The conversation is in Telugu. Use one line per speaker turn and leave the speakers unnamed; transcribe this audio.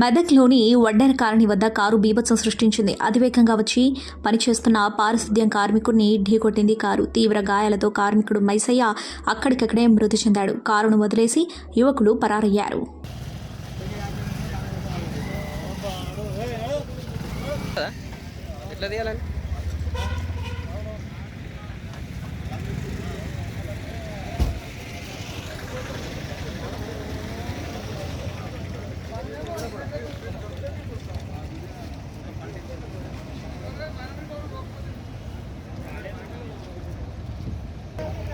మెదక్లోని వడ్డెర కాలనీ వద్ద కారు బీభత్సం సృష్టించింది అతివేగంగా వచ్చి పనిచేస్తున్న పారిశుద్ధ్యం కార్మికుడిని ఢీకొట్టింది కారు తీవ్ర గాయాలతో కార్మికుడు మైసయ్య అక్కడికక్కడే మృతి చెందాడు కారును వదిలేసి యువకులు పరారయ్యారు
ఎట్లా తీయాలండి 네.